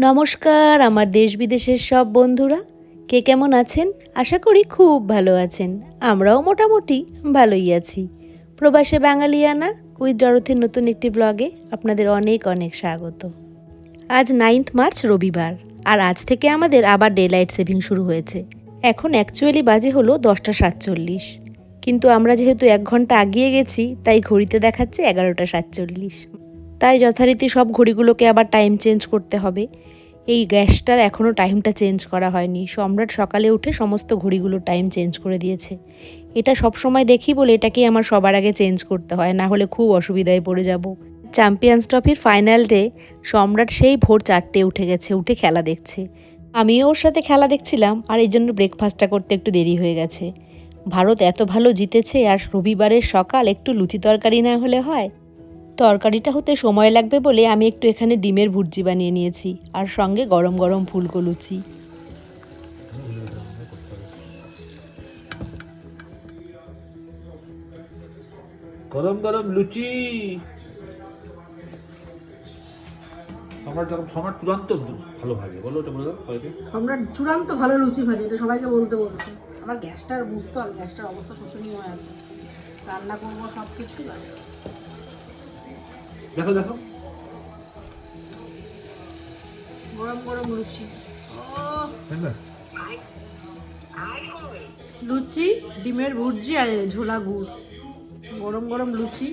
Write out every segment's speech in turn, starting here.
নমস্কার, আমার দেশ বিদেশের সব বন্ধুরা। কে কেমন আছেন? আশা করি খুব ভালো আছেন। আমরাও মোটামুটি ভালোই আছি। প্রবাসে বাঙালিয়ানা উইথ ডরথির নতুন একটি ব্লগে আপনাদের অনেক অনেক স্বাগত। আজ নাইন্থ মার্চ, রবিবার, আর আজ থেকে আমাদের আবার ডে লাইট সেভিং শুরু হয়েছে। এখন অ্যাকচুয়ালি বাজে হলো দশটা সাতচল্লিশ। কিন্তু আমরা যেহেতু এক ঘণ্টা আগিয়ে গেছি, তাই ঘড়িতে দেখাচ্ছে এগারোটা সাতচল্লিশ। তাই যথারীতি সব ঘড়িগুলোকে আবার টাইম চেঞ্জ করতে হবে। এই গ্যাসটার এখনও টাইমটা চেঞ্জ করা হয়নি। সম্রাট সকালে উঠে সমস্ত ঘড়িগুলোর টাইম চেঞ্জ করে দিয়েছে। এটা সব সময় দেখি বলে এটাকেই আমার সবার আগে চেঞ্জ করতে হয়, না হলে খুব অসুবিধায় পড়ে যাব। চ্যাম্পিয়ন্স ট্রফির ফাইনাল ডে সম্রাট সেই ভোর চারটে উঠে গেছে, উঠে খেলা দেখছে। আমিও ওর সাথে খেলা দেখছিলাম, আর এই জন্য ব্রেকফাস্টটা করতে একটু দেরি হয়ে গেছে। ভারত এত ভালো জিতেছে, আর রবিবারের সকাল একটু লুচি তরকারি না হলে হয়? তরকারিটা হতে সময় লাগবে বলে আমি একটু এখানে ডিমের ভুর্জি বানিয়ে নিয়েছি আর সঙ্গে গরম গরম ফুলকো লুচি গরম গরম লুচি। আমার যখন আমার চূড়ান্ত ভালো ভাগে বলো ওটা বলে সম্রাট চূড়ান্ত ভালো লুচি ভাজি এটা সবাইকে বলতে বলছে। আমার গ্যাসটার বুঝতে হবে গ্যাসটার অবস্থা শোষণীয় হয়ে আছে। রান্না করব সব কিছুই লাগে দেখো দেখো। গরম গরম লুচি। লুচি ডিমের ভুর্জি আর ঝোলা গুড়। গরম গরম লুচি।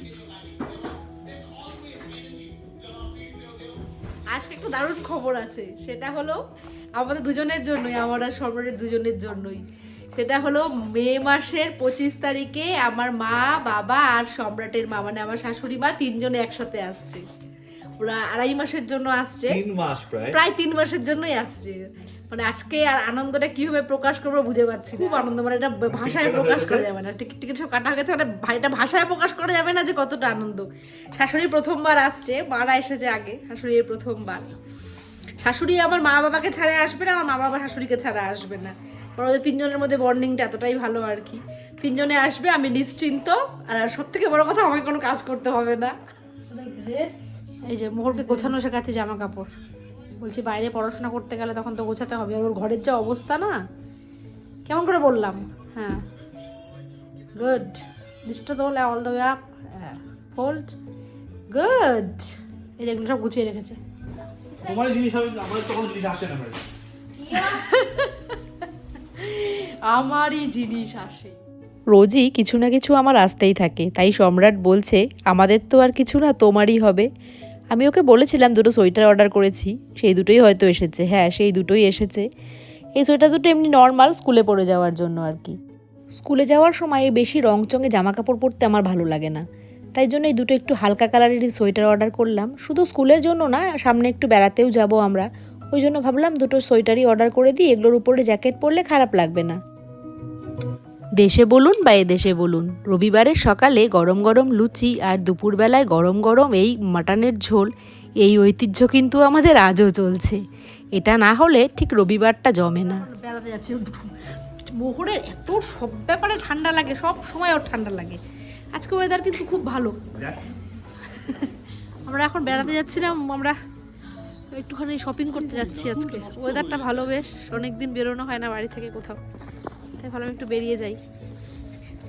আজকে একটা দারুণ খবর আছে। সেটা হলো আমাদের দুজনের জন্যই আমার আর সম্রাটের দুজনের জন্যই। সেটা হলো মে মাসের পঁচিশ তারিখে আমার মা বাবা আর সম্রাটের মা মানে আমার শাশুড়ি মা তিনজনে একসাথে আসছে। ওরা আড়াই মাসের জন্য আসছে। প্রায়? তিন মাসের জন্যই আসছে। মানে আজকে আর আনন্দটা কীভাবে প্রকাশ করব বুঝে পাচ্ছি খুব আনন্দ মানে এটা ভাষায় প্রকাশ করা যাবে না। টিকিট টিকিট সব কাটা হয়ে গেছে মানে এটা ভাষায় প্রকাশ করা যাবে না যে কতটা আনন্দ। শাশুড়ি প্রথমবার আসছে মারা এসেছে আগে শাশুড়ি প্রথমবার। শাশুড়ি আমার মা বাবাকে ছাড়া আসবে না আমার মা বাবা শাশুড়িকে ছাড়া আসবে না। কারণ ওদের তিনজনের মধ্যে বন্ডিংটা এতটাই ভালো আর কি। তিনজনে আসবে আমি নিশ্চিন্ত আর সব থেকে বড় কথা আমাকে কোনো কাজ করতে হবে না। এই যে মোহরকে গোছানো শেখাচ্ছে জামা কাপড় বলছি বাইরে পড়াশোনা করতে গেলে তখন তো গোছাতে হবে। আর ওর ঘরের যা অবস্থা না কেমন করে বললাম? হ্যাঁ। গুড দিসটা তোলে all the way up fold good এই যে এগুলো সব গুছিয়ে রেখেছে। তোমার জিনিস তখন জিনিস আসে না আমারই জিনিস আসে। রোজই কিছু না কিছু আমার আসতেই থাকে, তাই সম্রাট বলছে, আমাদের তো আর কিছু না, তোমারই হবে। আমি ওকে বলেছিলাম দুটো সোয়েটার অর্ডার করেছি, সেই দুটোই হয়তো এসেছে। হ্যাঁ সেই দুটোই এসেছে। এই সোয়েটার দুটো এমনি নর্মাল স্কুলে পরে যাওয়ার জন্য আর কি। স্কুলে যাওয়ার সময় বেশি রং চঙে জামা কাপড় পরতে আমার ভালো লাগে না। তাই জন্য এই দুটো একটু হালকা কালারেরই সোয়েটার অর্ডার করলাম। শুধু স্কুলের জন্য না, সামনে একটু বেড়াতেও যাব আমরা। ওই জন্য ভাবলাম দুটো সোয়েটারই অর্ডার করে দিই এগুলোর উপরে জ্যাকেট পরলে খারাপ লাগবে না। দেশে বলুন বা এদেশে বলুন রবিবারের সকালে গরম গরম লুচি আর দুপুরবেলায় গরম গরম এই মাটনের ঝোল এই ঐতিহ্য কিন্তু আমাদের আজও চলছে। এটা না হলে ঠিক রবিবারটা জমে না। বেড়াতে যাচ্ছি মোহরের এত সব ব্যাপারে ঠান্ডা লাগে সব সময় ওর ঠান্ডা লাগে। আজকে ওয়েদার কিন্তু খুব ভালো। আমরা এখন বেড়াতে যাচ্ছিলাম আমরা একটুখানি শপিং করতে যাচ্ছি আজকে। ওয়েদারটা ভালো বেশ, অনেকদিন বেরোনো হয় না বাড়ি থেকে কোথাও। তাই ভালো একটু বেরিয়ে যাই।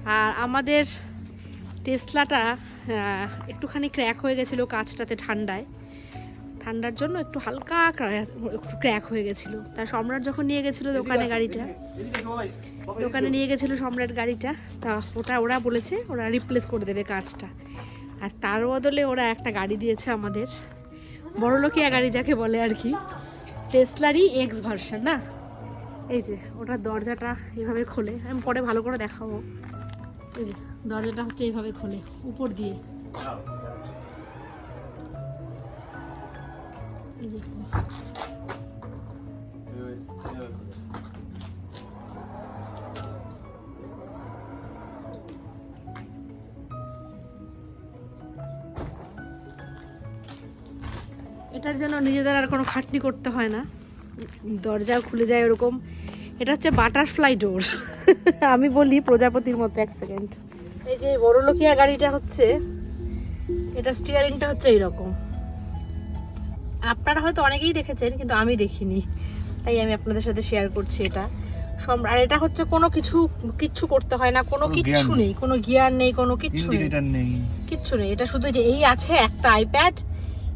আর আমাদের টেসলাটা একটুখানি ক্র্যাক হয়ে গেছিল কাজটাতে ঠান্ডায়। ঠান্ডার জন্য একটু হালকা ক্র্যাক- হয়ে গেছিল। তা সম্রাট যখন নিয়ে গেছিল দোকানে গাড়িটা, দোকানে নিয়ে গেছিল সম্রাট গাড়িটা, তা ওটা ওরা বলেছে, ওরা রিপ্লেস করে দেবে কাজটা আর তার বদলে ওরা একটা গাড়ি দিয়েছে আমাদের। বড়লোকিয়া গাড়ি যাকে বলে আর কি। টেসলারই এক্স ভার্সন না? এই যে, ওটা দরজাটা এভাবে খোলে। আমি পরে ভালো করে দেখাবো। এই যে, দরজাটা হচ্ছে এইভাবে খোলে, উপর দিয়ে। এই যে এটার জন্য নিজেদের আর কোনো খাটনি করতে হয় না। দরজাও খুলে যায় ওরকম। এটা হচ্ছে বাটারফ্লাই ডোর। আমি বলি প্রজাপতির মতো এক সেকেন্ড। এই যে বড়লোকিয়া গাড়িটা হচ্ছে এটা স্টিয়ারিংটা হচ্ছে এইরকম। আপনারা হয়তো অনেকেই দেখেছেন কিন্তু আমি দেখিনি। তাই আমি আপনাদের সাথে শেয়ার করছি এটা। আর এটা হচ্ছে কোনো কিছু কিচ্ছু করতে হয় না। কোনো কোনো কিচ্ছু নেই। কোনো গিয়ার নেই কোনো কিচ্ছু নেই। কিচ্ছু নেই। এটা শুধু যে এই আছে একটা আইপ্যাড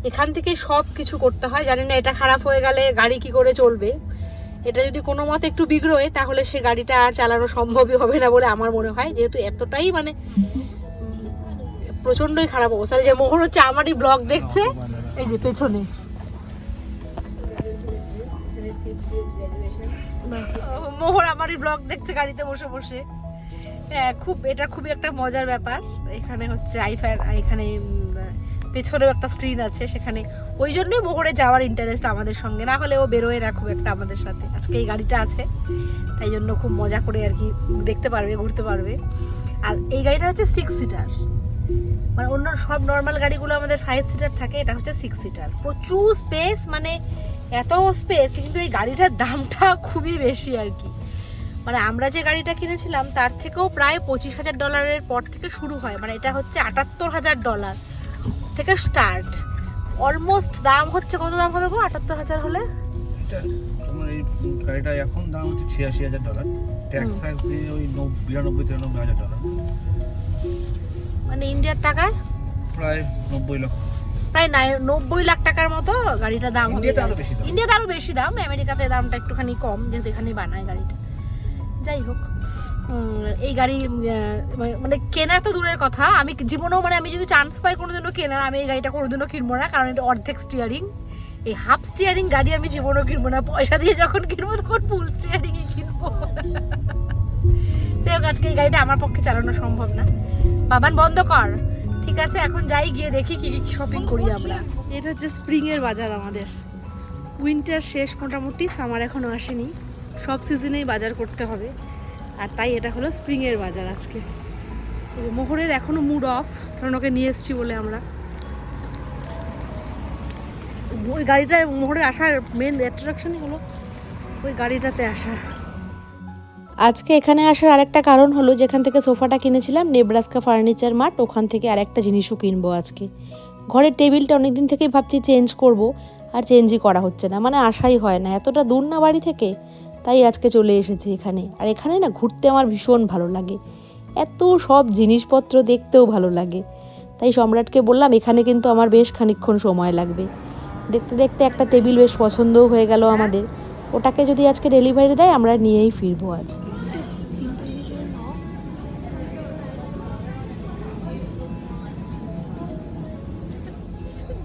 এখান থেকে সব কিছু করতে হয়। জানি না এটা খারাপ হয়ে গেলে গাড়ি কি করে চলবে। এটা যদি কোনো মতে একটু বিগড়োয়, তাহলে সে গাড়িটা আর চালানো সম্ভবই হবে না বলে আমার মনে হয়। যেহেতু এতটাই মানে প্রচন্ডই খারাপ অবস্থা। যে মোহর হচ্ছে আমারই ব্লগ দেখছে। এই যে পেছনে। মোহর আমারই ব্লগ দেখছে গাড়িতে বসে বসে। হ্যাঁ খুব, এটা খুবই একটা মজার ব্যাপার। এখানে হচ্ছে, আইফার, এখানে পেছনেও একটা স্ক্রিন আছে সেখানে। ওই জন্যই মোহরে যাওয়ার ইন্টারেস্ট আমাদের সঙ্গে। না হলে ও বেরোয় না খুব একটা আমাদের সাথে। আজকে এই গাড়িটা আছে। তাই জন্য খুব মজা করে আর কি দেখতে পারবে, ঘুরতে পারবে। আর এই গাড়িটা হচ্ছে সিক্স সিটার মানে অন্য সব নর্মাল গাড়িগুলো আমাদের ফাইভ সিটার থাকে, এটা হচ্ছে সিক্স সিটার প্রচুর স্পেস মানে এত স্পেস কিন্তু এই গাড়িটার দামটা খুবই বেশি আর কি। মানে আমরা যে গাড়িটা কিনেছিলাম, তার থেকেও প্রায় পঁচিশ হাজার ডলারের পর থেকে শুরু হয়। মানে এটা হচ্ছে আটাত্তর হাজার ডলার থেকে স্টার্ট অলমোস্ট দাম হচ্ছে কত দাম হবে গো? আটাত্তর হাজার হলে? তোমার এই গাড়িটা এখন দাম হচ্ছে ছিয়াশি হাজার ডলার ট্যাক্স ফ্যাক্স দিয়ে ওই বিরানব্বই তিরানব্বই হাজার ডলার মানে ইন্ডিয়ার টাকায়? প্রায় নব্বই লক্ষ প্রায় নাই- নব্বই লাখ টাকার মতো গাড়িটার দাম ইন্ডিয়াতে আরও বেশি দাম। ইন্ডিয়াতে আরও বেশি দাম আমেরিকাতে দামটা একটুখানি কম যেহেতু এখানেই বানায় গাড়িটা। যাই হোক। এই গাড়ি মানে কেনা তো দূরের কথা। আমি জীবনেও মানে আমি যদি চান্স পাই কোনোদিনও কেনার আমি এই গাড়িটা কোনোদিনও কিনবো না কারণ এটা অর্ধেক স্টিয়ারিং এই হাফ স্টিয়ারিং গাড়ি আমি জীবনেও কিনবো না। পয়সা দিয়ে যখন কিনবো তখন ফুল স্টিয়ারিংই কিনবো। যাই হোক আজকে এই গাড়িটা আমার পক্ষে চালানো সম্ভব না। বাবান বন্ধ কর। ঠিক আছে এখন যাই গিয়ে দেখি কি কি শপিং করি আমরা। এটা হচ্ছে স্প্রিং এর বাজার আমাদের। উইন্টার শেষ মোটামুটি সামার এখনও আসেনি। সব সিজনেই বাজার করতে হবে। আর তাই এটা হলো স্প্রিং এর বাজার আজকে। মোহরের এখনও মুড অফ, কারণ ওকে নিয়ে এসেছি বলে আমরা। ওই গাড়িটা মোহরে আসার মেন অ্যাট্রাকশনই হলো ওই গাড়িটাতে আসা। আজকে এখানে আসার আরেকটা কারণ হলো, যেখান থেকে সোফাটা কিনেছিলাম, নেব্রাস্কা ফার্নিচার মার্ট, ওখান থেকে আরেকটা জিনিসও কিনবো আজকে। ঘরের টেবিলটা অনেকদিন থেকেই ভাবছি চেঞ্জ করব, আর চেঞ্জই করা হচ্ছে না মানে আশাই হয় না। এতটা দূর না বাড়ি থেকে তাই আজকে চলে এসেছি এখানে। আর এখানে না ঘুরতে আমার ভীষণ ভালো লাগে। এত সব জিনিসপত্র দেখতেও ভালো লাগে। তাই সম্রাটকে বললাম, এখানে কিন্তু আমার বেশ খানিকক্ষণ সময় লাগবে। দেখতে দেখতে একটা টেবিল বেশ পছন্দও হয়ে গেল আমাদের। ওটাকে যদি আজকে ডেলিভারি দেয়, আমরা নিয়েই ফিরবো আজ।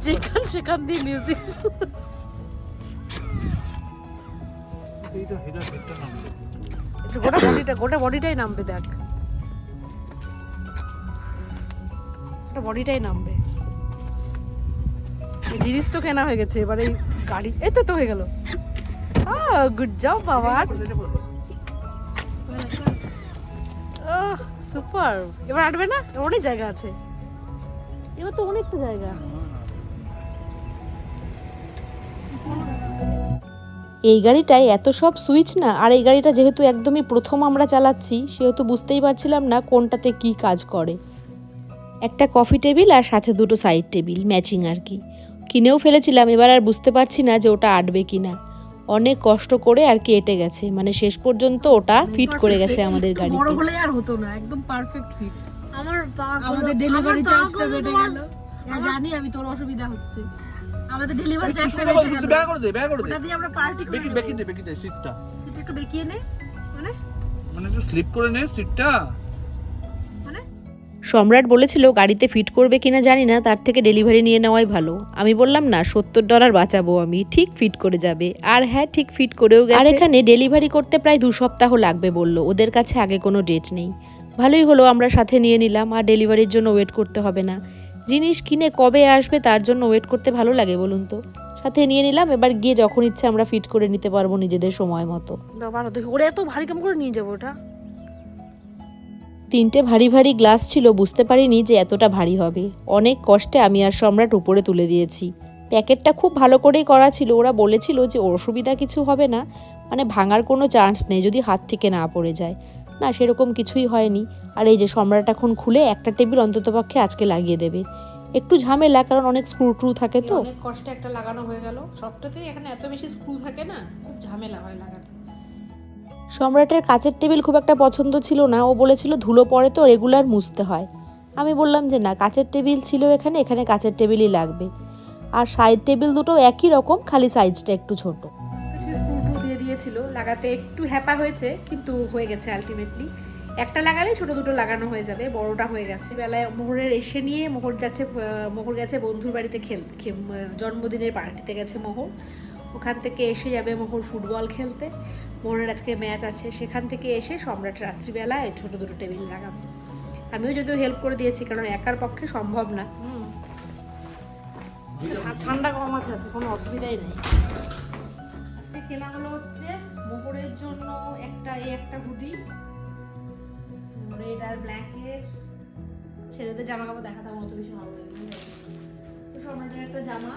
যেখান সেখান দিয়ে মিউজিক এইটা হেডার হেডটা নাম গোটা বডিটা গোটা বডিটাই নামবে দেখ। গোটা বডিটাই নামবে। জিনিস তো কেনা হয়ে গেছে এবারে এই গাড়ি এই তো তো হয়ে গেল। গুড জব বাবা। সুপার এবার আটবে না? অনেক জায়গা আছে। এবার তো অনেকটা জায়গা। এই গাড়িটায় এত সব সুইচ না আর এই গাড়িটা যেহেতু একদমই প্রথম আমরা চালাচ্ছি সেহেতু বুঝতেই পারছিলাম না কোনটাতে কি কাজ করে। একটা কফি টেবিল আর সাথে দুটো সাইড টেবিল ম্যাচিং আর কি। কিনেও ফেলেছিলাম এবার আর বুঝতে পারছি না যে ওটা আটবে কি না। অনেক কষ্ট করে আর কি এটে গেছে মানে শেষ পর্যন্ত ওটা ফিট করে গেছে আমাদের বড় গাড়িতে। হলে আর হতো না একদম পারফেক্ট ফিট আমার আমাদের ডেলিভারি চার্জটা বেড়ে গেল। জানি আমি তোর অসুবিধা হচ্ছে। আমাদের ডেলিভারি ব্যয় করে দে ব্যয় করে দে। ওটা দিয়ে আমরা পার্টি করে বেকি বেকি দে বেকি দে সিটটা সেটা একটু বেঁকিয়ে নে মানে? মানে একটু স্লিপ করে নে সিটটা মানে? সম্রাট বলেছিল গাড়িতে ফিট করবে কিনা জানি না তার থেকে ডেলিভারি নিয়ে নেওয়াই ভালো। আমি বললাম না সত্তর ডলার বাঁচাবো আমি ঠিক ফিট করে যাবে। আর হ্যাঁ ঠিক ফিট করেও গেছে। আর এখানে ডেলিভারি করতে প্রায় দু সপ্তাহ লাগবে বলল ওদের কাছে আগে কোনো ডেট নেই। ভালোই হলো আমরা সাথে নিয়ে নিলাম আর ডেলিভারির জন্য ওয়েট করতে হবে না। জিনিস কিনে কবে আসবে তার জন্য ওয়েট করতে ভালো লাগে বলুন তো? সাথে নিয়ে নিলাম এবার গিয়ে যখন ইচ্ছে আমরা ফিট করে নিতে পারব নিজেদের সময় মতো। ওরা এত ভারী কাম করে নিয়ে যাব ওটা। তিনটে ভারী ভারী গ্লাস ছিল বুঝতে পারিনি যে এতটা ভারী হবে। অনেক কষ্টে আমি আর সম্রাট উপরে তুলে দিয়েছি। প্যাকেটটা খুব ভালো করেই করা ছিল ওরা বলেছিল যে অসুবিধা কিছু হবে না মানে ভাঙার কোনো চান্স নেই যদি হাত থেকে না পড়ে যায়। না সেরকম কিছুই হয়নি। আর এই যে সম্রাট এখন খুলে একটা টেবিল অন্ততপক্ষে আজকে লাগিয়ে দেবে। একটু ঝামেলা কারণ অনেক স্ক্রু ট্রু থাকে তো। অনেক কষ্টে একটা লাগানো হয়ে গেল। সবটাতে এখানে এত বেশি স্ক্রু থাকে না খুব ঝামেলা হয় লাগাতে। সম্রাটের কাচের টেবিল খুব একটা পছন্দ ছিল না। ও বলেছিল ধুলো পড়ে তো রেগুলার মুছতে হয়। আমি বললাম যে না কাচের টেবিল ছিল এখানে এখানে কাচের টেবিলই লাগবে। আর সাইড টেবিল দুটো একই রকম খালি সাইজটা একটু ছোট। দিয়েছিল লাগাতে একটু হ্যাপা হয়েছে, কিন্তু হয়ে গেছে আলটিমেটলি একটা লাগালে ছোট দুটো লাগানো হয়ে যাবে, বড়টা হয়ে গেছে। বেলায় মোহরের এসে নিয়ে মোহর যাচ্ছে মোহর গেছে বন্ধুর বাড়িতে খেলতে জন্মদিনের পার্টিতে গেছে মোহর। ওখান থেকে এসে যাবে মোহর ফুটবল খেলতে। মোহরের আজকে ম্যাচ আছে, সেখান থেকে এসে সম্রাট রাত্রিবেলায় ছোট দুটো টেবিল লাগাবে। আমিও যদিও হেল্প করে দিয়েছি, কারণ একার পক্ষে সম্ভব না। ঠান্ডা কম আছে কোনো অসুবিধাই নেই। কেনা হলো হচ্ছে মোহরের জন্য একটা এই একটা হুডি। রেড আর ব্ল্যাকের। ছেলেদের জামা কাপড় দেখাতে আমার অত বেশি ভালো লাগে একটা জামা।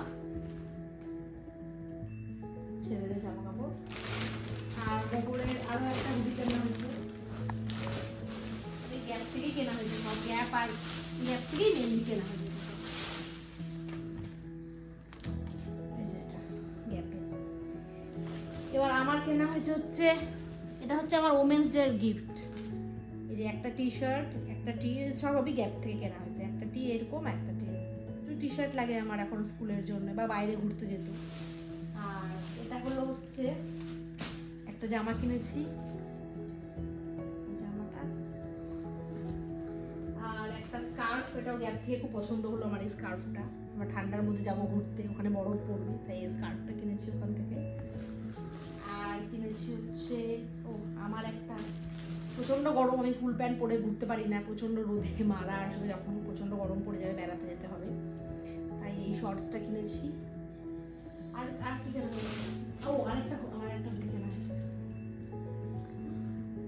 ছেলেদের জামা কাপড় আর মোহরের আরও একটা হুডি কেনা হয়েছে। গ্যাপ থেকেই কেনা হয়েছে, সব গ্যাপ আর গ্যাপ থেকেই মেনলি কেনা হয়েছে। হয়েছে হচ্ছে, এটা হচ্ছে আমার ওমেন্স ডে গিফট এই যে একটা টি শার্ট একটা টি সবই গ্যাপ থেকে কেনা হয়েছে। একটা টি এরকম, একটা টি টি শার্ট লাগে আমার এখন স্কুলের জন্য বা বাইরে ঘুরতে যেত। আর এটা হলো হচ্ছে, একটা জামা কিনেছি। জামাটা। আর একটা স্কার্ফ এটাও গ্যাপ থেকে খুব পছন্দ হলো আমার এই স্কার্ফটা ঠান্ডার মধ্যে যাব ঘুরতে, ওখানে বরফ পড়বে, তাই এই স্কার্ফটা কিনেছি ওখান থেকে। প্রচণ্ড গরম আমি ফুল প্যান্ট পরে ঘুরতে পারি না প্রচণ্ড রোদে মারা আসবে যখন প্রচণ্ড গরম পড়ে যাবে বেড়াতে যেতে হবে। তাই এই শর্টসটা কিনেছি। আর আর কি কেনা? ও আরেকটা আমার একটা হুডি কেনা আছে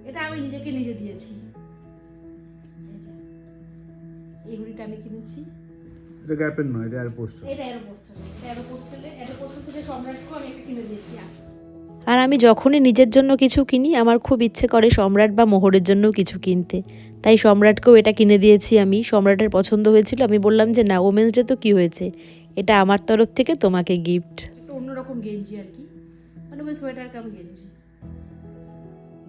এটা আমি নিজেকে নিজে দিয়েছি। এই হুডিটা আমি কিনেছি। এটা গ্যাপের নয় এটা এয়ার পোস্টার এটা এরো পোস্টালে এটা এরো পোস্টালে এরো পোস্টাল থেকে সম্রাটকেও আমি একটা কিনে দিয়েছি আর আর আমি যখনই নিজের জন্য কিছু কিনি আমার খুব ইচ্ছে করে সম্রাট বা মোহরের জন্য কিছু কিনতে। তাই সম্রাটকেও এটা কিনে দিয়েছি আমি। সম্রাটের পছন্দ হয়েছিল। আমি বললাম যে না ওমেন্স ডে তো কী হয়েছে? এটা আমার তরফ থেকে তোমাকে গিফট অন্যরকম গেঞ্জি আর কি। মানে সোয়েটার কাম গেঞ্জি?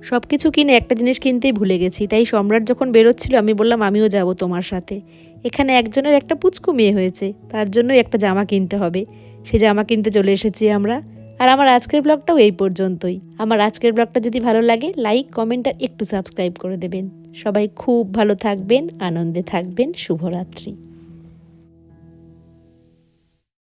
সব কিছু কিনে একটা জিনিস কিনতেই ভুলে গেছি। তাই সম্রাট যখন বেরোচ্ছিল আমি বললাম আমিও যাব তোমার সাথে। এখানে একজনের একটা পুচকু মেয়ে হয়েছে। তার জন্যই একটা জামা কিনতে হবে। সে জামা কিনতে চলে এসেছি আমরা। আর আমার আজকের ব্লগটাও এই পর্যন্তই। আমার আজকের ব্লগটা যদি ভালো লাগে, লাইক, কমেন্ট আর একটু সাবস্ক্রাইব করে দেবেন। সবাই খুব ভালো থাকবেন, আনন্দে থাকবেন, শুভরাত্রি।